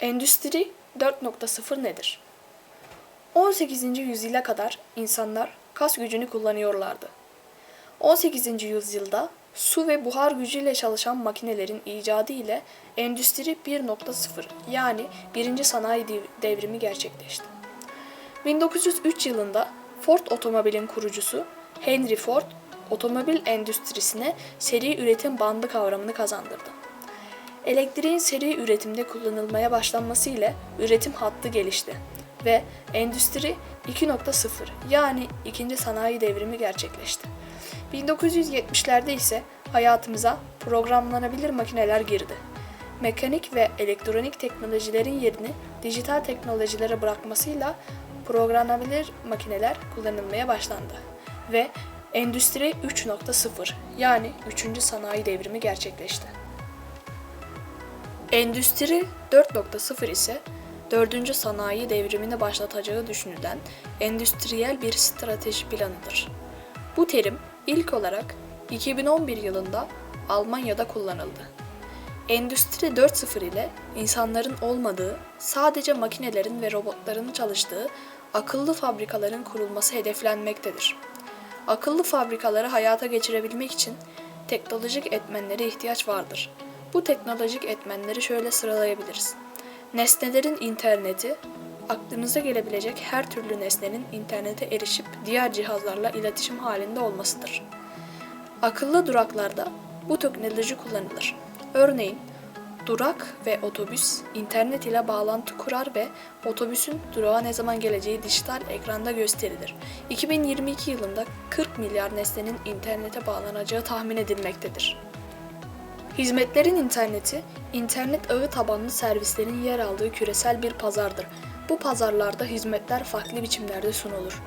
Endüstri 4.0 nedir? 18. yüzyıla kadar insanlar kas gücünü kullanıyorlardı. 18. yüzyılda su ve buhar gücüyle çalışan makinelerin icadı ile Endüstri 1.0 yani birinci sanayi dev- devrimi gerçekleşti. 1903 yılında Ford otomobilin kurucusu Henry Ford, otomobil endüstrisine seri üretim bandı kavramını kazandırdı. Elektriğin seri üretimde kullanılmaya başlanması ile üretim hattı gelişti ve Endüstri 2.0 yani ikinci sanayi devrimi gerçekleşti. 1970'lerde ise hayatımıza programlanabilir makineler girdi. Mekanik ve elektronik teknolojilerin yerini dijital teknolojilere bırakmasıyla programlanabilir makineler kullanılmaya başlandı ve Endüstri 3.0 yani 3. sanayi devrimi gerçekleşti. Endüstri 4.0 ise 4. sanayi devrimini başlatacağı düşünülen endüstriyel bir strateji planıdır. Bu terim ilk olarak 2011 yılında Almanya'da kullanıldı. Endüstri 4.0 ile insanların olmadığı, sadece makinelerin ve robotların çalıştığı akıllı fabrikaların kurulması hedeflenmektedir. Akıllı fabrikaları hayata geçirebilmek için teknolojik etmenlere ihtiyaç vardır. Bu teknolojik etmenleri şöyle sıralayabiliriz. Nesnelerin interneti, aklınıza gelebilecek her türlü nesnenin internete erişip diğer cihazlarla iletişim halinde olmasıdır. Akıllı duraklarda bu teknoloji kullanılır. Örneğin durak ve otobüs internet ile bağlantı kurar ve otobüsün durağa ne zaman geleceği dijital ekranda gösterilir. 2022 yılında 40 milyar nesnenin internete bağlanacağı tahmin edilmektedir. Hizmetlerin interneti, internet ağı tabanlı servislerin yer aldığı küresel bir pazardır. Bu pazarlarda hizmetler farklı biçimlerde sunulur.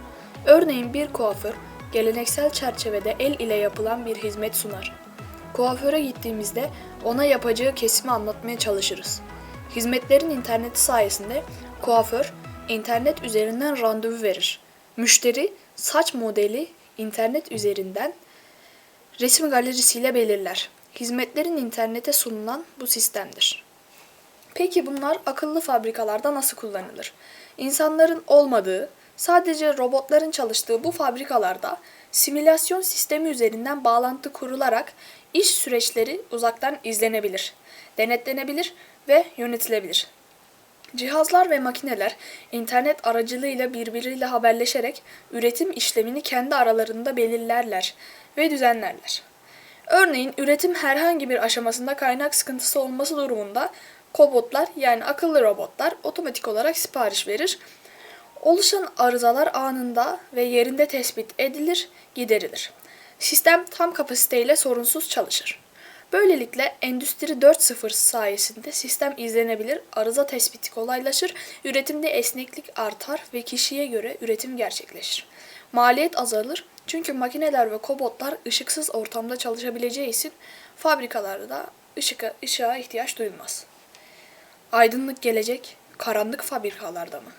Örneğin bir kuaför, geleneksel çerçevede el ile yapılan bir hizmet sunar. Kuaföre gittiğimizde ona yapacağı kesimi anlatmaya çalışırız. Hizmetlerin interneti sayesinde kuaför internet üzerinden randevu verir. Müşteri saç modeli internet üzerinden resim galerisiyle belirler. Hizmetlerin internete sunulan bu sistemdir. Peki bunlar akıllı fabrikalarda nasıl kullanılır? İnsanların olmadığı, sadece robotların çalıştığı bu fabrikalarda simülasyon sistemi üzerinden bağlantı kurularak iş süreçleri uzaktan izlenebilir, denetlenebilir ve yönetilebilir. Cihazlar ve makineler internet aracılığıyla birbiriyle haberleşerek üretim işlemini kendi aralarında belirlerler ve düzenlerler. Örneğin üretim herhangi bir aşamasında kaynak sıkıntısı olması durumunda kobotlar yani akıllı robotlar otomatik olarak sipariş verir. Oluşan arızalar anında ve yerinde tespit edilir, giderilir. Sistem tam kapasiteyle sorunsuz çalışır. Böylelikle Endüstri 4.0 sayesinde sistem izlenebilir, arıza tespiti kolaylaşır, üretimde esneklik artar ve kişiye göre üretim gerçekleşir. Maliyet azalır çünkü makineler ve kobotlar ışıksız ortamda çalışabileceği için fabrikalarda ışığa, ışığa ihtiyaç duyulmaz. Aydınlık gelecek, karanlık fabrikalarda mı?